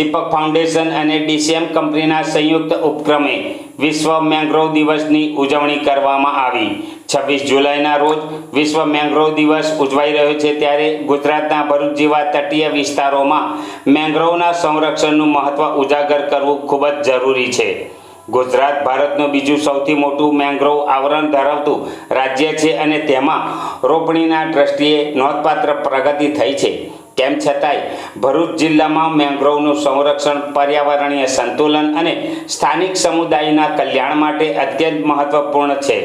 દીપક foundation અને DCM કંપનીના સંયુક્ત ઉપક્રમે વિશ્વ મેંગ્રોવ દિવસની ઉજવણી કરવામાં આવી. છવ્વીસ જુલાઈના રોજ વિશ્વ મેંગ્રોવ દિવસ ઉજવાઈ રહ્યો છે ત્યારે ગુજરાતના ભરૂચ જેવા તટીય વિસ્તારોમાં મેંગ્રોવના સંરક્ષણનું મહત્વ ઉજાગર કરવું ખૂબ જ જરૂરી છે. ગુજરાત ભારતનું બીજું સૌથી મોટું મેંગ્રોવ આવરણ ધરાવતું રાજ્ય છે અને તેમાં રોપણીના દ્રષ્ટિએ નોંધપાત્ર પ્રગતિ થઈ છે. તેમ છતાંય ભરૂચ જિલ્લામાં મેંગ્રોવનું સંરક્ષણ, પર્યાવરણીય સંતુલન અને સ્થાનિક સમુદાયના કલ્યાણ માટે અત્યંત મહત્વપૂર્ણ છે.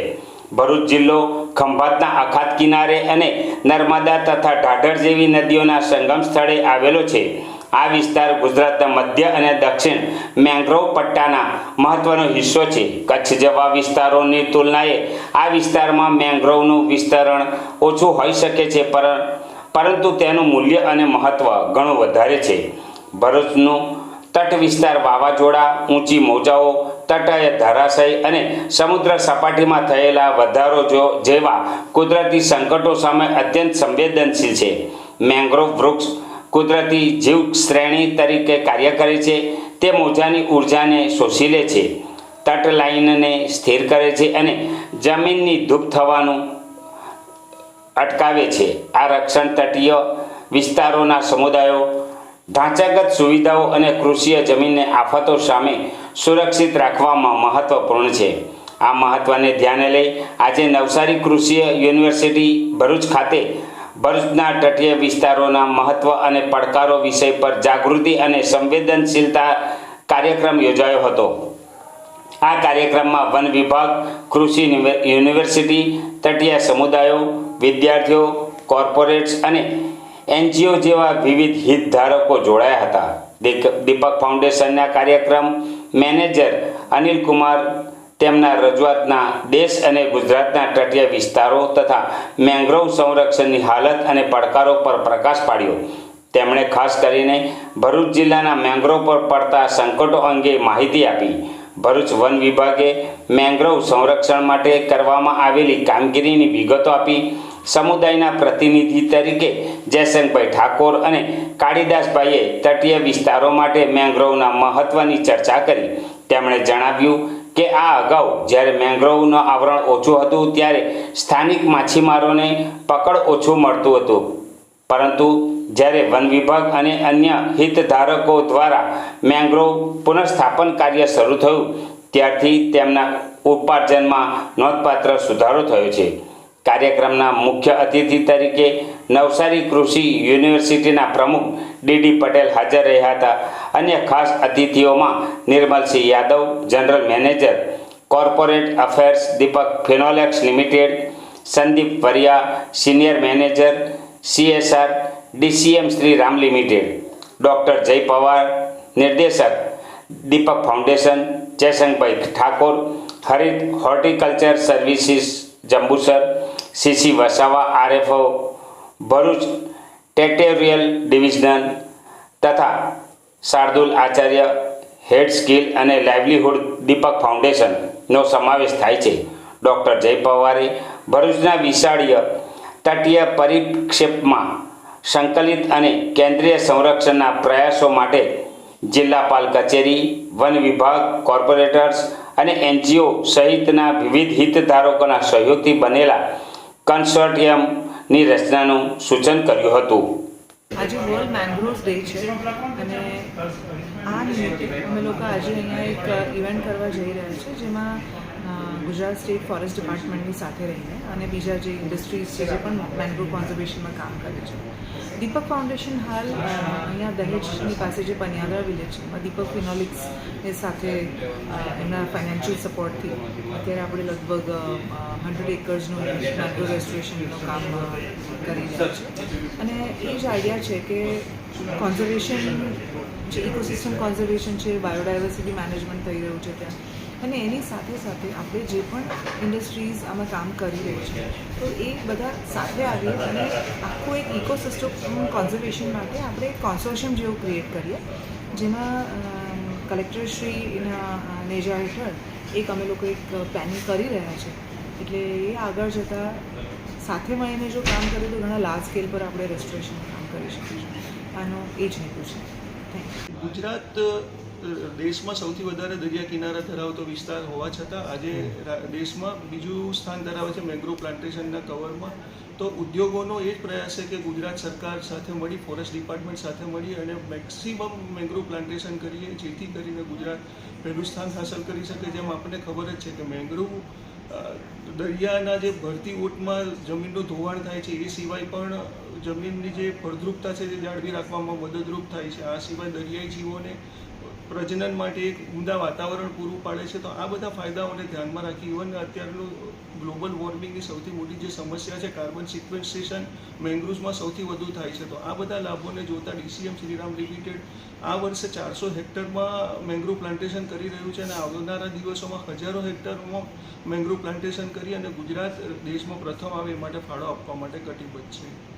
ભરૂચ જિલ્લો ખંભાતના અખાત કિનારે અને નર્મદા તથા ઢાઢર જેવી નદીઓના સંગમ સ્થળે આવેલો છે. આ વિસ્તાર ગુજરાતના મધ્ય અને દક્ષિણ મેંગ્રોવ પટ્ટાના મહત્વનો હિસ્સો છે. કચ્છ જેવા વિસ્તારોની તુલનાએ આ વિસ્તારમાં મેંગ્રોવનું વિસ્તરણ ઓછું હોઈ શકે છે, પર પરંતુ તેનું મૂલ્ય અને મહત્વ ઘણું વધારે છે. ભરૂચનું તટ વિસ્તાર વાવાઝોડા, ઊંચી મોજાઓ, તટય ધરાશય અને સમુદ્ર સપાટીમાં થયેલા વધારો જો જેવા કુદરતી સંકટો સામે અત્યંત સંવેદનશીલ છે. મેંગ્રોવ વૃક્ષ કુદરતી જીવ શ્રેણી તરીકે કાર્ય કરે છે. તે મોજાની ઊર્જાને શોષી લે છે. તટ લાઇનને સ્થિર કરે છે અને જમીનની ધૂપ થવાનું અટકાવે છે. આ રક્ષણ તટીય વિસ્તારોના સમુદાયો, ઢાંચાગત સુવિધાઓ અને કૃષિય જમીનને આફતો સામે સુરક્ષિત રાખવામાં મહત્વપૂર્ણ છે. આ મહત્વને ધ્યાને લઈ આજે નવસારી કૃષિ યુનિવર્સિટી ભરૂચ ખાતે ભરૂચના તટીય વિસ્તારોના મહત્વ અને પડકારો વિષય પર જાગૃતિ અને સંવેદનશીલતા કાર્યક્રમ યોજાયો હતો. આ કાર્યક્રમમાં વન વિભાગ, કૃષિ યુનિવર્સિટી, તટીય સમુદાયો વિદ્યાર્થીઓ કોર્પોરેટ્સ અને એનજીઓ જેવા વિવિધ હિતધારકો જોડાયા હતા. દીપક ફાઉન્ડેશનના કાર્યક્રમ મેનેજર અનિલ કુમાર, તેમના રજૂઆતના દેશ અને ગુજરાતના તટીય વિસ્તારો તથા મેંગ્રોવ સંરક્ષણની હાલત અને પડકારો પર પ્રકાશ પાડ્યો. તેમણે ખાસ કરીને ભરૂચ જિલ્લાના મેંગ્રોવ પર પડતા સંકટો અંગે માહિતી આપી. ભરૂચ વન વિભાગે મેંગ્રોવ સંરક્ષણ માટે કરવામાં આવેલી કામગીરીની વિગતો આપી. સમુદાયના પ્રતિનિધિ તરીકે જયશંકભાઈ ઠાકોર અને કાળીદાસભાઈએ તટીય વિસ્તારો માટે મેંગ્રોવના મહત્વની ચર્ચા કરી. તેમણે જણાવ્યું કે આ અગાઉ જ્યારે મેંગ્રોવનું આવરણ ઓછું હતું ત્યારે સ્થાનિક માછીમારોને પકડ ઓછું મળતું હતું. પરંતુ જ્યારે વન વિભાગ અને અન્ય હિતધારકો દ્વારા મેંગ્રોવ પુનઃસ્થાપન કાર્ય શરૂ થયું, ત્યારથી તેમના ઉપાર્જનમાં નોંધપાત્ર સુધારો થયો છે. કાર્યક્રમના મુખ્ય અતિથિ તરીકે નવસારી કૃષિ યુનિવર્સિટીના પ્રમુખ ડીડી પટેલ હાજર રહ્યા હતા. અન્ય ખાસ અતિથિઓમાં Nirmalsinh Yadav, general manager, corporate affairs Deepak Finolex limited, Sandeep Variya, senior manager, CSR, DCM Shri Ram limited, doctor Jay Pawar, નિર્દેશક Deepak foundation Jayshankbhai Thakor, Harit horticulture services Jambusar CC Vasava, RFO, Bharuch territorial division તથા શાર્દુલ આચાર્ય હેડ skill અને livelihood દીપક ફાઉન્ડેશનનો સમાવેશ થાય છે. Doctor જય પવારે ભરૂચના વિશાળીય તટીય પરિક્ષેપમાં સંકલિત અને કેન્દ્રીય સંરક્ષણના પ્રયાસો માટે જિલ્લાપાલ કચેરી, વન વિભાગ, કોર્પોરેટર્સ અને એનજીઓ સહિતના વિવિધ હિતધારકોના સહયોગથી બનેલા કન્સોર્ટિયમની રચનાનું સૂચન કર્યું હતું. આજે વર્લ્ડ મેંગ્રોવ ડે છે અને આ નિમિત્તે અમે લોકો આજે અહીંયા એક ઇવેન્ટ કરવા જઈ રહ્યા છે જેમાં ગુજરાત સ્ટેટ ફોરેસ્ટ ડિપાર્ટમેન્ટની સાથે રહીને અને બીજા જે ઇન્ડસ્ટ્રીઝ છે, જે પણ મેંગ્રોવ કોન્ઝર્વેશનમાં કામ કરે છે. દીપક ફાઉન્ડેશન હાલ અહીંયા દહેજની પાસે જે પનિયાદરા વિલેજ છે, એમાં દીપક ફિનોલિક્સ સાથે એમના ફાઇનાન્શિયલ સપોર્ટથી અત્યારે આપણે લગભગ હંડ્રેડ એકર્સનું મેંગ્રોવ રેસ્ટોરેશનનું કામ કરી રહ્યા છે. અને એ જ આઈડિયા છે કે કોન્ઝર્વેશન, જે ઇકોસિસ્ટમ કોન્ઝર્વેશન છે, બાયોડાયવર્સિટી મેનેજમેન્ટ થઈ રહ્યું છે ત્યાં અને એની સાથે સાથે આપણે જે પણ ઇન્ડસ્ટ્રીઝ આમાં કામ કરી રહી છે, તો એ બધા સાથે આવીએ અને આખું એક ઇકોસિસ્ટમ કોન્ઝર્વેશન માટે આપણે કોન્સોર્શિયમ જેવું ક્રિએટ કરીએ, જેમાં કલેક્ટરશ્રીના નેજા હેઠળ એક અમે લોકો એક પ્લાનિંગ કરી રહ્યા છે. એટલે એ આગળ જતાં સાથે મળીને જો કામ કરીએ તો ઘણા લાર્જ સ્કેલ પર આપણે રેસ્ટોરેશનનું કામ કરી શકીશું આનો એ જ હેતુ છે. ગુજરાત દેશમાં સૌથી વધારે દરિયા કિનારા ધરાવતો વિસ્તાર હોવા છતાં આજે દેશમાં બીજું સ્થાન ધરાવે છે મેંગ્રોવ પ્લાન્ટેશનના કવરમાં. તો ઉદ્યોગોનો એ જ પ્રયાસ છે કે ગુજરાત સરકાર સાથે મળી ફોરેસ્ટ ડિપાર્ટમેન્ટ સાથે મળી અને મેક્સિમમ મેંગ્રોવ પ્લાન્ટેશન કરીએ જેથી કરીને ગુજરાત પહેલું સ્થાન હાંસલ કરી શકે. જેમ આપણને ખબર જ છે કે મેંગ્રોવ દરિયાના જે ભરતી ઓટમાં જમીનનું ધોવાણ થાય છે એ સિવાય પણ જમીનની જે ફળદ્રુપતા છે તે જાળવી રાખવામાં મદદરૂપ થાય છે, આ સિવાય દરિયાઈ જીવોને પ્રજનન માટે એક ઊંડા વાતાવરણ પૂરું પાડે છે, તો આ બધા ફાયદાઓને ધ્યાનમાં રાખી ઇવન અત્યારનું ગ્લોબલ વોર્મિંગની સૌથી મોટી જે સમસ્યા છે, કાર્બન સિક્વેન્સેશન મેંગ્રુવ્સમાં સૌથી વધુ થાય છે, તો આ બધા લાભોને જોતા ડીસીએમ શ્રીરામ લિમિટેડ આ વર્ષે ચારસો હેક્ટરમાં મેંગ્રુવ પ્લાન્ટેશન કરી રહ્યું છે અને આવનારા દિવસોમાં હજારો હેક્ટરમાં મેંગ્રુવ પ્લાન્ટેશન કરી અને ગુજરાત દેશમાં પ્રથમ આવે એ માટે ફાળો આપવા માટે કટિબદ્ધ છે.